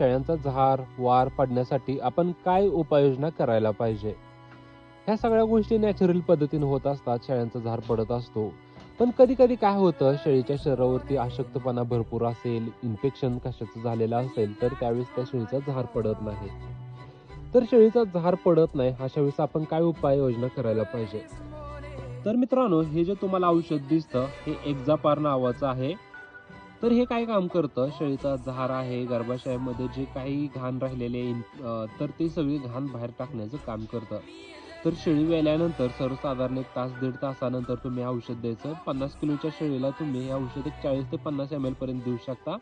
शेळ्यांचा झार वार पडण्यासाठी आपण काय उपाययोजना करायला पाहिजे? ह्या सगळ्या गोष्टी नॅचरल पद्धतीने होत असतात शेळ्यांचा झार पडत असतो. पण कधी कधी काय होतं शेळीच्या शरीरावरती अशक्तपणा भरपूर असेल इन्फेक्शन कशाचं झालेलं असेल तर त्यावेळेस त्या शेळीचा झार पडत नाही. तर शेळीचा झार पडत नाही अशा वेळेस आपण काय उपाययोजना करायला पाहिजे? तर मित्रांनो हे जे तुम्हाला औषध दिसतं हे एक्झापार नावाचं आहे. तर हे काय काम करतं? शेळीचा झार आहे गर्भाशयामध्ये जे काही घाण राहिलेले तर ते सगळी घाण बाहेर टाकण्याचं काम करतं. तर शेळी वेल्यानंतर सर्वसाधारण एक तास दीड तासानंतर तुम्ही औषध द्यायचं. पन्नास किलोच्या शेळीला तुम्ही हे औषध एक चाळीस ते पन्नास एम एल पर्यंत देऊ शकता.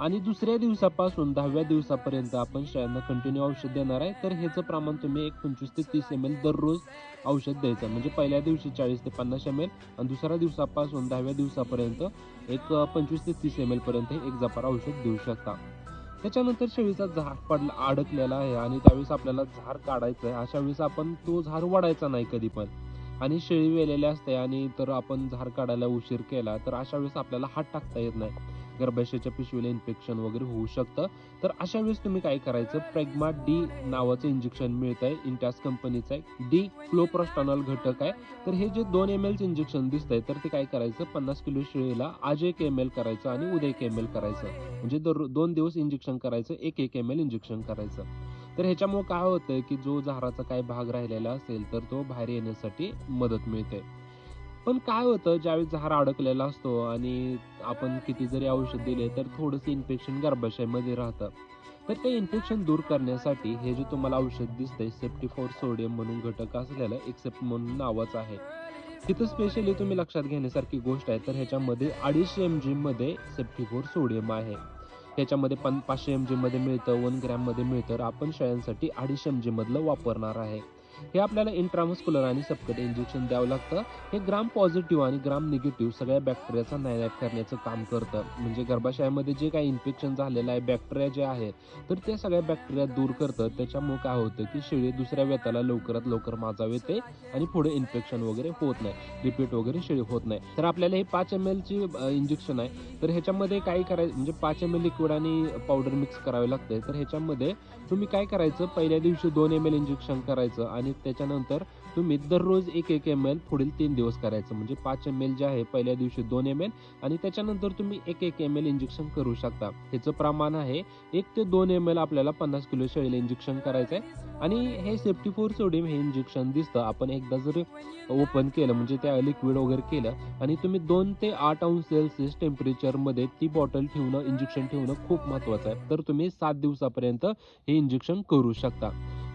आणि दुसऱ्या दिवसापासून दहाव्या दिवसापर्यंत आपण शेळ्यांना कंटिन्यू औषध देणार आहे. तर ह्याचं प्रमाण तुम्ही एक पंचवीस ते तीस एम एल दररोज औषध द्यायचं. म्हणजे पहिल्या दिवशी चाळीस ते पन्नास एम एल आणि दुसऱ्या दिवसापासून दहाव्या दिवसापर्यंत एक पंचवीस ते तीस एम एलपर्यंत एक जपार औषध देऊ शकता. त्याच्यानंतर शेळीचा झार पडला अडकलेला आहे आणि त्यावेळेस आपल्याला झार काढायचं आहे. अशा वेळेस आपण तो झार वाढायचा नाही कधी पण. आणि शेळी वेलेली असते आणि तर आपण झार काढायला उशीर केला तर अशा वेळेस आपल्याला हात टाकता येत नाही. गर्भाशयाच्या पिशवीला इन्फेक्शन वगैरे होऊ शकतं. तर अशा वेळेस तुम्ही काय करायचं? प्रेग्मा डी नावाचं इंजेक्शन मिळत आहे इंटॅस कंपनीचं आहे. डी क्लोप्रोस्टॉनॉल घटक आहे. तर हे जे दोन एम एलचं इंजेक्शन दिसतंय तर ते काय करायचं? पन्नास किलो शेळीला आज एक एम एल करायचं आणि उद्या एक एम एल करायचं. म्हणजे दर दोन दिवस इंजेक्शन करायचं एक एक एम एल इंजेक्शन करायचं. तर ह्याच्यामुळं काय होतं की जो झाराचा काय भाग राहिलेला असेल तर तो बाहेर येण्यासाठी मदत मिळते. पण काय होतं ज्यावेळी झार अडकलेला असतो आणि आपण किती जरी औषध दिले तर थोडंसं इन्फेक्शन गर्भाशयामध्ये राहतं. तर ते इन्फेक्शन दूर करण्यासाठी हे जे तुम्हाला औषध दिसतंय सेफ्टी फॉर सोडियम म्हणून घटक असलेलं एक्सेप्ट म्हणून नावाचं आहे. तिथं स्पेशली तुम्ही लक्षात घेण्यासारखी गोष्ट आहे तर ह्याच्यामध्ये अडीचशे एम जी मध्ये सेफ्टी फोर सोडियम आहे. याच्यामध्ये पण पाचशे एम जीमध्ये मिळतं वन ग्रॅममध्ये मिळतं. आपण शेळ्यांसाठी अडीचशे एम जीमधलं वापरणार आहे. हे आपल्याला इंट्रामस्कुलर आणि सबकट इंजेक्शन द्यावं लागतं. हे ग्राम पॉझिटिव्ह आणि ग्राम निगेटिव्ह सगळ्या बॅक्टेरियाचा नायनाट करण्याचं काम करतं. म्हणजे गर्भाशयामध्ये जे काही इन्फेक्शन झालेलं आहे बॅक्टेरिया जे आहे तर ते सगळ्या बॅक्टेरिया दूर करतं. त्याच्यामुळे काय होतं की शेळी दुसऱ्या व्यताला लवकरात लवकर माजाव येते आणि पुढे इन्फेक्शन वगैरे होत नाही. रिपीट वगैरे शेळी होत नाही. तर आपल्याला हे पाच एम ची इंजेक्शन आहे. तर ह्याच्यामध्ये काय करायचं म्हणजे पाच एम एल लिक्विड आणि पावडर मिक्स करावे लागते तर ह्याच्यामध्ये तुम्ही काय करायचं? पहिल्या दिवशी दोन एम एल इंजेक्शन करायचं आणि त्याच्यानंतर तुम्ही दररोज एक एक एम एल पुढील तीन दिवस करायचं. म्हणजे पाच एम एल जे आहे पहिल्या दिवशी दोन एम एल आणि त्याच्यानंतर तुम्ही एक एक एम एल इंजेक्शन करू शकता. ह्याचं प्रमाण आहे एक ते दोन एम एल आपल्याला पन्नास किलो शेळीला इंजेक्शन करायचं आहे आणि हे सेफ्टी फोर सोडियम हे इंजेक्शन दिसतं. आपण एकदा जर ओपन केलं म्हणजे त्या लिक्विड वगैरे केलं आणि तुम्ही दोन ते आठ अंश सेल्सिअस टेम्परेचरमध्ये ती बॉटल ठेवणं इंजेक्शन ठेवणं खूप महत्त्वाचं आहे. तर तुम्ही सात दिवसापर्यंत हे इंजेक्शन करू शकता.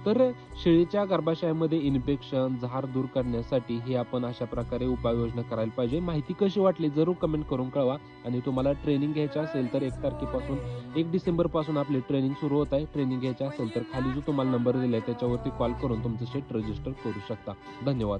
तर शेळीच्या गर्भाशयामध्ये इन्फेक्शन झार दूर करण्यासाठी हे आपण अशा प्रकारे उपाययोजना करायला पाहिजे. माहिती कशी वाटली जरूर कमेंट करून कळवा. आणि तुम्हाला ट्रेनिंग घ्यायचं असेल तर एक तारखेपासून एक डिसेंबरपासून आपली ट्रेनिंग सुरू होत आहे. ट्रेनिंग घ्यायचं असेल तर खाली जो तुम्हाला नंबर दिला आहे त्याच्यावरती कॉल करून तुमचं शेट रजिस्टर करू शकता. धन्यवाद.